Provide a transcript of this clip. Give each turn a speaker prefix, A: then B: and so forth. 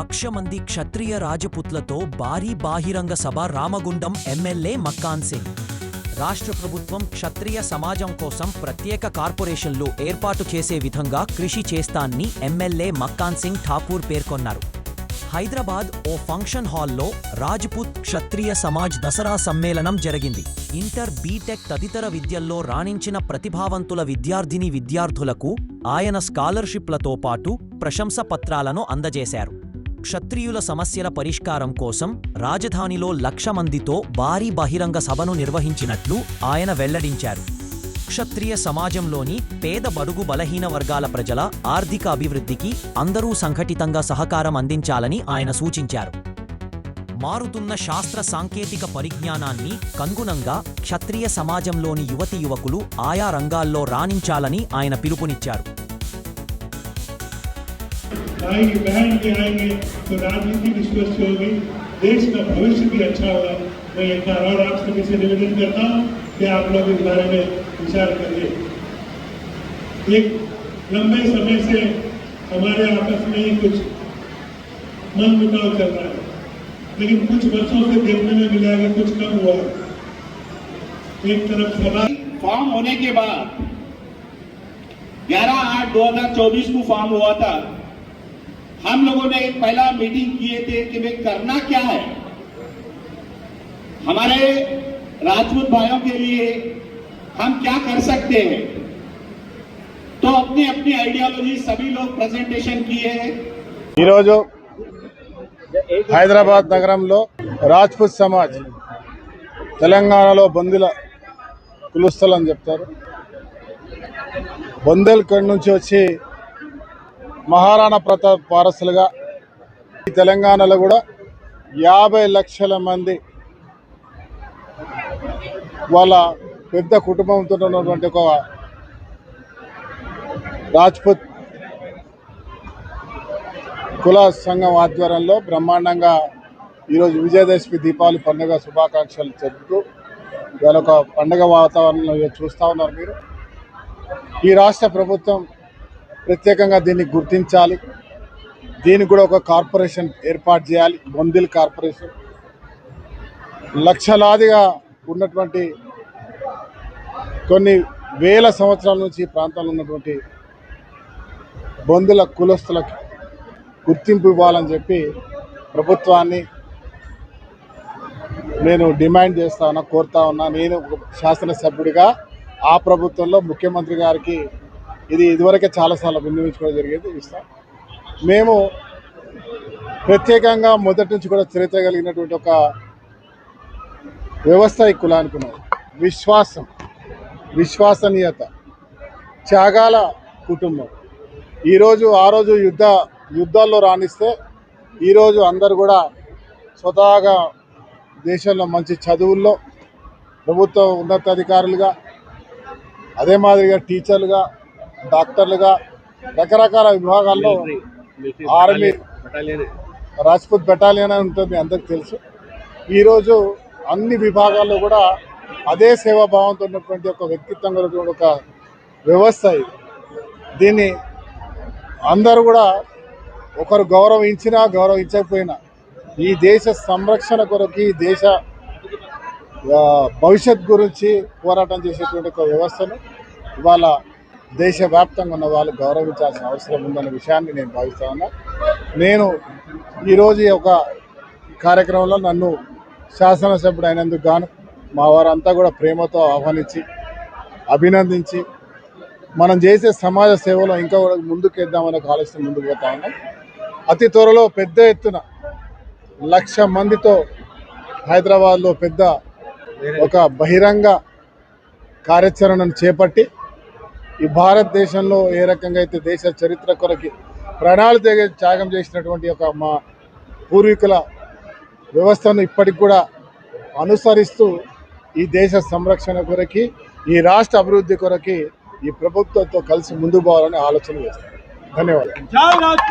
A: లక్ష మంది క్షత్రియ రాజపుత్లతో భారీ బాహిరంగ సభ రామగుండం ఎమ్మెల్యే మక్కాన్ సింగ్. రాష్ట్ర ప్రభుత్వం క్షత్రియ సమాజం కోసం ప్రత్యేక కార్పొరేషన్లు ఏర్పాటు చేసే విధంగా కృషి చేస్తాన్ని ఎమ్మెల్యే మక్కాన్ సింగ్ ఠాకూర్ పేర్కొన్నారు. హైదరాబాద్ ఓ ఫంక్షన్ హాల్లో రాజ్పుత్ క్షత్రియ సమాజ్ దసరా సమ్మేళనం జరిగింది. ఇంటర్ బీటెక్ తదితర విద్యల్లో రాణించిన ప్రతిభావంతుల విద్యార్థిని విద్యార్థులకు ఆయన స్కాలర్షిప్లతో పాటు ప్రశంస పత్రాలను అందజేశారు. క్షత్రియుల సమస్యల పరిష్కారం కోసం రాజధానిలో లక్ష మందితో భారీ బహిరంగ సభను నిర్వహించినట్లు ఆయన వెల్లడించారు. క్షత్రియ సమాజంలోని పేద బడుగు బలహీన వర్గాల ప్రజల ఆర్థిక అభివృద్ధికి అందరూ సంఘటితంగా సహకారం అందించాలని ఆయన సూచించారు. మారుతున్న శాస్త్ర సాంకేతిక పరిజ్ఞానాన్ని కనుగుణంగా క్షత్రియ సమాజంలోని యువతి యువకులు ఆయా రంగాల్లో రాణించాలని ఆయన పిలుపునిచ్చారు.
B: आएँगे, बहन के आएँगे तो राजनीति भी स्वस्थ होगी। देश का भविष्य भी अच्छा होगा। मैं एक बार और आप सभी से निवेदन करता हूँ कि आप लोग इस बारे में विचार करिए। एक लंबे समय से हमारे आपस में ही कुछ मन मुटाव चल रहा है। लेकिन कुछ वर्षों से देखने में मिला कि कुछ कम हुआ। एक तरफ़ सभा
C: फॉर्म होने के बाद 11 आठ 2024 को फॉर्म हुआ था। हम लोगों ने एक पहला मीटिंग किए थे कि भाई करना क्या है हमारे राजपूत भाइयों के लिए हम क्या कर सकते हैं तो अपनी अपनी आइडियोलॉजी सभी लोग प्रेजेंटेशन किए हैं
D: ఈరోజు హైదరాబాద్ నగరంలో రాజ్పుత్ సమాజ్ తెలంగాణలో బొందిల కులుస్తలు అని చెప్తారు బొందెల్ఖండ్ నుంచి వచ్చి మహారాణా ప్రతాప్ వారసులుగా ఈ తెలంగాణలో కూడా యాభై లక్షల మంది వాళ్ళ పెద్ద కుటుంబంతో ఉన్నటువంటి ఒక రాజ్పుత్ కుల సంఘం ఆధ్వర్యంలో బ్రహ్మాండంగా ఈరోజు విజయదశమి దీపావళి పండుగ శుభాకాంక్షలు చెబుతూ ఇవాళ ఒక పండుగ వాతావరణంలో చూస్తూ ఉన్నారు మీరు. ఈ రాష్ట్ర ప్రభుత్వం ప్రత్యేకంగా దీన్ని గుర్తించాలి. దీనికి కూడా ఒక కార్పొరేషన్ ఏర్పాటు చేయాలి. బొందిల్ కార్పొరేషన్. లక్షలాదిగా ఉన్నటువంటి కొన్ని వేల సంవత్సరాల నుంచి ఈ ప్రాంతంలో ఉన్నటువంటి బొందుల కులస్తులకు గుర్తింపు ఇవ్వాలని చెప్పి ప్రభుత్వాన్ని నేను డిమాండ్ చేస్తా ఉన్నా కోరుతా ఉన్నా. నేను ఒక శాసనసభ్యుడిగా ఆ ప్రభుత్వంలో ముఖ్యమంత్రి గారికి ఇది ఇదివరకే చాలాసార్లు విన్నవించుకోవడం జరిగేది ఇస్తాం. మేము ప్రత్యేకంగా మొదటి నుంచి కూడా చరిత్ర కలిగినటువంటి ఒక వ్యవస్థ ఈ కులానికి ఉన్నది. విశ్వాసం విశ్వసనీయత త్యాగాల కుటుంబం. ఈరోజు ఆ రోజు యుద్ధ యుద్ధాల్లో రాణిస్తే ఈరోజు అందరు కూడా స్వతహాగా దేశంలో మంచి చదువుల్లో ప్రభుత్వ ఉన్నతాధికారులుగా అదే మాదిరిగా టీచర్లుగా డాక్టర్లుగా రకరకాల విభాగాల్లో ఆర్మీ రాజ్పుత్ బెటాలియన్ అని ఉంటుంది అందరికి తెలుసు. ఈరోజు అన్ని విభాగాల్లో కూడా అదే సేవాభావంతో ఉన్నటువంటి ఒక వ్యక్తిత్వం కలిగినటువంటి ఒక వ్యవస్థ ఇది. దీన్ని అందరూ కూడా ఒకరు గౌరవించినా గౌరవించకపోయినా ఈ దేశ సంరక్షణ కొరకు ఈ దేశ భవిష్యత్ గురించి పోరాటం చేసేటువంటి ఒక వ్యవస్థను ఇవాళ దేశవ్యాప్తంగా ఉన్న వాళ్ళు గౌరవించాల్సిన అవసరం ఉందన్న విషయాన్ని నేను భావిస్తా ఉన్నా. నేను ఈరోజు ఒక కార్యక్రమంలో నన్ను శాసనసభ్యుడు అయినందుకు గాను మా వారంతా కూడా ప్రేమతో ఆహ్వానించి అభినందించి మనం చేసే సమాజ సేవలో ఇంకా కూడా ముందుకేద్దామనే ఒక ఆలోచన ముందుకు పోతా ఉన్నాం. అతి త్వరలో పెద్ద ఎత్తున లక్ష మందితో హైదరాబాద్లో పెద్ద ఒక బహిరంగ కార్యాచరణను చేపట్టి ఈ భారతదేశంలో ఏ రకంగా అయితే దేశ చరిత్ర కొరకి ప్రణాళిక త్యాగం చేసినటువంటి ఒక మా పూర్వీకుల వ్యవస్థను ఇప్పటికి కూడా అనుసరిస్తూ ఈ దేశ సంరక్షణ కొరకి ఈ రాష్ట్ర అభివృద్ధి కొరకి ఈ ప్రభుత్వంతో కలిసి ముందు పోవాలని ఆలోచన చేస్తాను ధన్యవాదాలు.